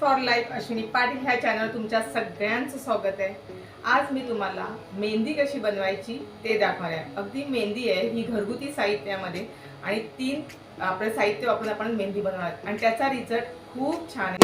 For life Ashwini Patil ह्या channel तुमच्या सगळ्यांचं स्वागत आहे. आज मी तुम्हाला मेहंदी कशी बनवायची ते दाखवणार आहे. अगदी मेहंदी आहे ही घरगुती साहित्यामध्ये आणि तीन आपलं साहित्य वापरून आपण मेहंदी बनवणार आणि त्याचा रिझल्ट खूप छान आहे.